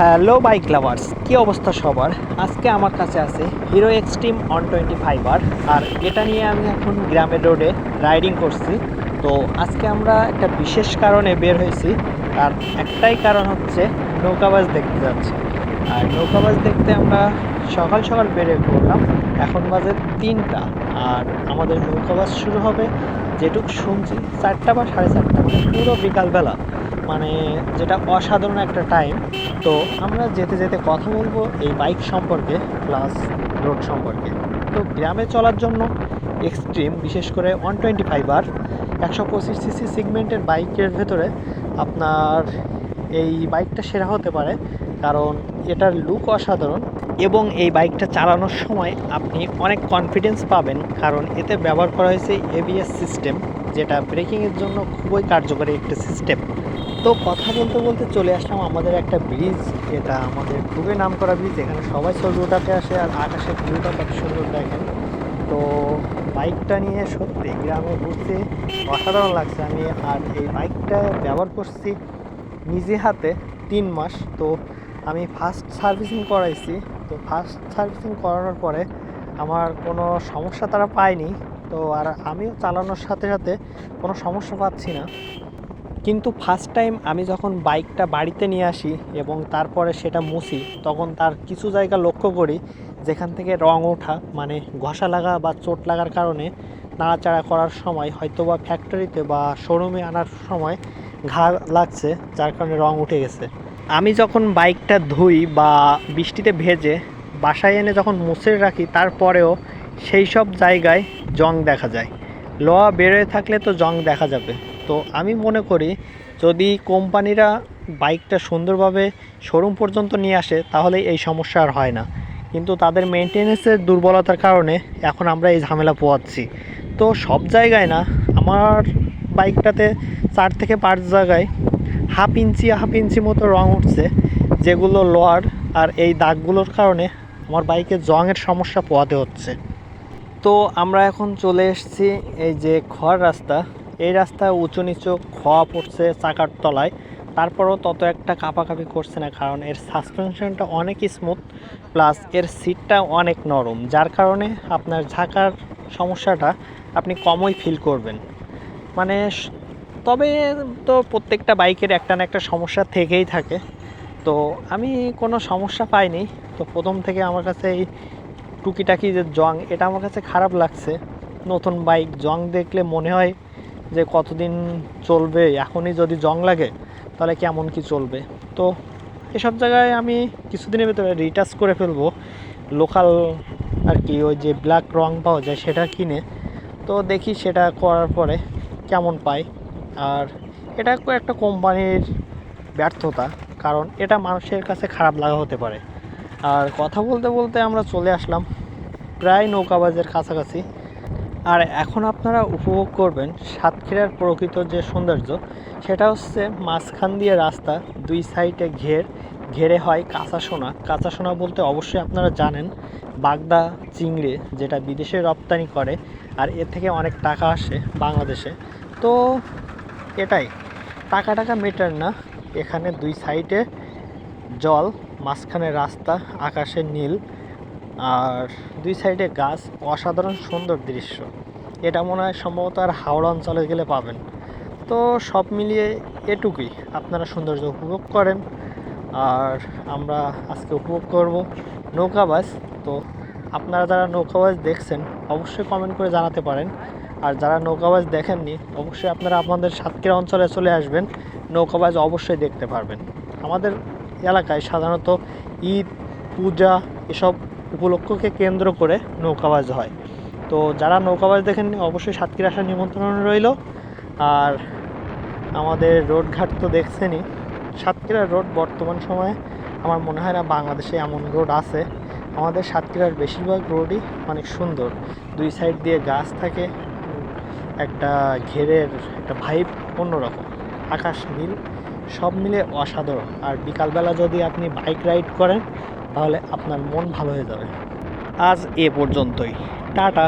Hello bike lovers, কী অবস্থা সবার? আজকে আমার কাছে আছে Hero Xtreme one twenty five আর এটা নিয়ে আমি এখন গ্রামের রোডে রাইডিং করছি। তো আজকে আমরা একটা বিশেষ কারণে বের হয়েছি, আর একটাই কারণ হচ্ছে নৌকাবাজ দেখতে যাচ্ছি। আর নৌকাবাজ দেখতে আমরা সকাল সকাল বেরিয়ে পড়লাম, এখন বাজে তিনটা। আর আমাদের নৌকাবাজ শুরু হবে, যেটুক শুনছি, চারটা বা সাড়ে চারটা মানে পুরো বিকালবেলা। মানে যেটা অসাধারণ একটা টাইম তো আমরা যেতে যেতে কথা বলব এই বাইক সম্পর্কে প্লাস রোড সম্পর্কে। তো গ্রামে চলার জন্য এক্সট্রিম বিশেষ করে ওয়ান টোয়েন্টি ফাইভ আর একশো পঁচিশ সিসি সিগমেন্টের বাইকের ভেতরে আপনার এই বাইকটা সেরা হতে পারে কারণ এটার লুক অসাধারণ এবং এই বাইকটা চালানোর সময় আপনি অনেক কনফিডেন্স পাবেন কারণ এতে ব্যবহার করা হয়েছে এবিএস সিস্টেম যেটা ব্রেকিংয়ের জন্য খুবই কার্যকরী একটা সিস্টেম তো কথা বলতে বলতে চলে আসলাম আমাদের একটা ব্রিজ এটা আমাদের খুবই নাম করা ব্রিজ এখানে সবাই ছবি আসে আর আকাশের ভিউটা কত সুন্দর দেখেন। তো বাইকটা নিয়ে সত্যি গ্রামে ঘুরতে অসাধারণ লাগছে আমি আর এই বাইকটা ব্যবহার করছি নিজে হাতে তিন মাস। তো আমি ফার্স্ট সার্ভিসিং করাইছি। তো ফার্স্ট সার্ভিসিং করানোর পরে আমার কোনো সমস্যা তারা পায়নি। তো আর আমিও চালানোর সাথে সাথে কোনো সমস্যা পাচ্ছি না। কিন্তু ফার্স্ট টাইম আমি যখন বাইকটা বাড়িতে নিয়ে আসি এবং তারপরে সেটা মুছি, তখন তার কিছু জায়গা লক্ষ্য করি, যেখান থেকে রং ওঠা মানে ঘষা লাগা বা চোট লাগার কারণে নাড়াচাড়া করার সময় হয়তো বা ফ্যাক্টরিতে বা শোরুমে আনার সময় ঘা লাগছে, যার কারণে রং উঠে গেছে। আমি যখন বাইকটা ধুই বা বৃষ্টিতে ভেজে বাসায় এনে যখন মুছে রাখি, তারপরেও সেই সব জায়গায় জং দেখা যায়। লোয়া বেরোয় থাকলে তো জং দেখা যাবে। তো আমি মনে করি যদি কোম্পানিরা বাইকটা সুন্দরভাবে শোরুম পর্যন্ত নিয়ে আসে, তাহলে এই সমস্যা আর হয় না। কিন্তু তাদের মেনটেনেন্সের দুর্বলতার কারণে এখন আমরা এই ঝামেলা পোয়াচ্ছি তো সব জায়গায় না, আমার বাইকটাতে চার থেকে পাঁচ জায়গায় হাফ ইঞ্চি হাফ ইঞ্চি মতো রং উঠছে, যেগুলো লোয়ার আর এই দাগগুলোর কারণে আমার বাইকে জংয়ের সমস্যা পোয়াতে হচ্ছে। তো আমরা এখন চলে এসেছি এই যে খড় রাস্তা। এই রাস্তায় উঁচু নিচু খোয়া পড়ছে চাকার তলায়। তারপরও তত একটা কাঁপাকাঁপি করছে না, কারণ এর সাসপেনশনটা অনেক স্মুথ প্লাস এর সিটটা অনেক নরম, যার কারণে আপনার ঝাঁকার সমস্যাটা আপনি কমই ফিল করবেন। মানে তবে তো প্রত্যেকটা বাইকের একটা না একটা সমস্যা থেকেই থাকে। তো আমি কোনো সমস্যা পাইনি। তো প্রথম থেকে আমার কাছে এই টুকিটাকি যে জং, এটা আমার কাছে খারাপ লাগছে। নতুন বাইক জং দেখলে মনে হয় যে কতদিন চলবে, এখনই যদি জং লাগে, তাহলে কেমন কি চলবে? তো এসব জায়গায় আমি কিছুদিনের ভিতরে রিটাচ করে ফেলব। লোকাল আর কি ওই যে ব্ল্যাক রং পাওয়া যায় সেটা কিনে। তো দেখি সেটা করার পরে কেমন পাই। আর এটা একটা কোম্পানির ব্যর্থতা, কারণ এটা মানুষের কাছে খারাপ লাগা হতে পারে। আর কথা বলতে বলতে আমরা চলে আসলাম প্রায় নৌকাবাজের কাছাকাছি। আর এখন আপনারা উপভোগ করবেন সাতক্ষীরার প্রকৃত যে সৌন্দর্য, সেটা হচ্ছে মাঝখান দিয়ে রাস্তা, দুই সাইডে ঘের, ঘেরে হয় কাঁচা সোনা। কাঁচা সোনা বলতে অবশ্যই আপনারা জানেন, বাগদা চিংড়ি, যেটা বিদেশে রপ্তানি করে, আর এর থেকে অনেক টাকা আসে বাংলাদেশে। তো এটাই, টাকা টাকা মেটার না। এখানে দুই সাইডে জল, মাঝখানে রাস্তা, আকাশে নীল। আর দুই সাইডে গাছ অসাধারণ সুন্দর দৃশ্য। এটা মনে হয় সম্ভবত আর হাওড়া অঞ্চলে গেলে পাবেন। তো সব মিলিয়ে এটুকুই। আপনারা সৌন্দর্য উপভোগ করেন। আর আমরা আজকে উপভোগ করব নৌকাবাজ তো আপনারা যারা নৌকাবাজ দেখছেন, অবশ্যই কমেন্ট করে জানাতে পারেন। আর যারা নৌকাবাজ দেখেননি, অবশ্যই আপনারা আপনাদের সাতক্ষীরা অঞ্চলে চলে আসবেন। নৌকাবাজ অবশ্যই দেখতে পারবেন। আমাদের এলাকায় সাধারণত ঈদ, পূজা এসব উপলক্ষকে কেন্দ্র করে নৌকাবাজ হয়। তো যারা নৌকাবাজ দেখেননি, অবশ্যই সাতক্ষীরা আসার নিমন্ত্রণ রইল। আর আমাদের রোডঘাট তো দেখছেনই। সাতক্ষীরার রোড বর্তমান সময়ে আমার মনে হয় না বাংলাদেশে এমন রোড আছে। আমাদের সাতক্ষীরার বেশিরভাগ রোডই অনেক সুন্দর। দুই সাইড দিয়ে গাছ থাকে, একটা ঘেরের একটা ভাইব অন্যরকম। আকাশ নীল, সব মিলে অসাধারণ। আর বিকালবেলা যদি আপনি বাইক রাইড করেন তাহলে আপনার মন ভালো হয়ে যাবে। আজ এ পর্যন্তই। টাটা।